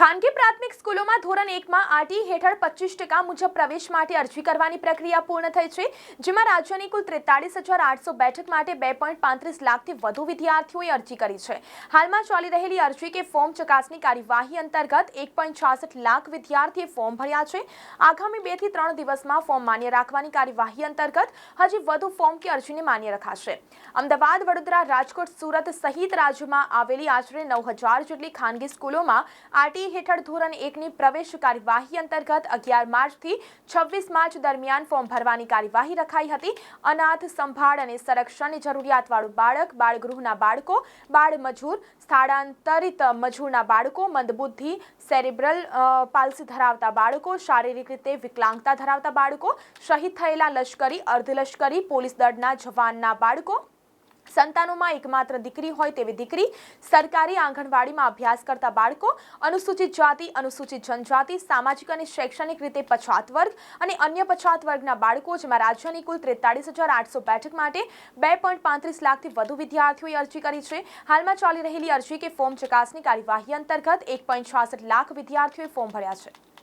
ખાનગી પ્રાથમિક સ્કૂલોમાં ધોરણ એકમાં આરટી હેઠળ પચીસ ટકા મુજબ પ્રવેશ માટે અરજી કરવાની પ્રક્રિયા પૂર્ણ થઈ છે, જેમાં રાજ્યની કુલ ત્રેતાળીસ હજાર આઠસો બેઠક માટે બે પોઈન્ટ પાંત્રીસ લાખથી વધુ વિદ્યાર્થીઓએ અરજી કરી છે. હાલમાં ચાલી રહેલી અરજી કે ફોર્મ ચકાસણી કાર્યવાહી અંતર્ગત એક પોઈન્ટ છાસઠ લાખ વિદ્યાર્થીએ ફોર્મ ભર્યા છે. આગામી બેથી ત્રણ દિવસમાં ફોર્મ માન્ય રાખવાની કાર્યવાહી અંતર્ગત હજી વધુ ફોર્મ કે અરજીને માન્ય રખાશે. અમદાવાદ, વડોદરા, રાજકોટ, સુરત સહિત રાજ્યમાં આવેલી આશરે નવ હજાર જેટલી ખાનગી સ્કૂલોમાં આરટી હેઠળ ધોરણ એકની પ્રવેશ કાર્યવાહી અંતર્ગત અગિયાર માર્ચથી છવ્વીસ માર્ચ દરમિયાન ફોર્મ ભરવાની કાર્યવાહી રખાઈ હતી. અનાથ, સંભાળ અને સંરક્ષણની જરૂરિયાતવાળું બાળક, બાળગૃહના બાળકો, બાળ મજૂર, સ્થળાંતરિત મજૂરના બાળકો, મંદબુદ્ધિ, સેરિબ્રલ પાલ્સી ધરાવતા બાળકો, શારીરિક રીતે વિકલાંગતા ધરાવતા બાળકો, શહીદ થયેલા લશ્કરી, અર્ધલશ્કરી, પોલીસ દળના જવાનના બાળકો સંતાનોમાં એકમાત્ર દીકરી હોય તેવી દીકરી સરકારી આંગણવાડીમાં અભ્યાસ કરતા બાળકો, અનુસૂચિત જાતિ, અનુસૂચિત જનજાતિ, સામાજિક અને શૈક્ષણિક રીતે પછાત વર્ગ અને અન્ય પછાત વર્ગના બાળકો, જેમાં રાજ્યની કુલ ત્રેતાળીસ હજાર આઠસો બેઠક માટે બે પોઈન્ટ પાંત્રીસ લાખથી વધુ વિદ્યાર્થીઓએ અરજી કરી છે. હાલમાં ચાલી રહેલી અરજી કે ફોર્મ ચકાસણી કાર્યવાહી અંતર્ગત એક પોઈન્ટ છાસઠ લાખ વિદ્યાર્થીઓએ ફોર્મ ભર્યા છે.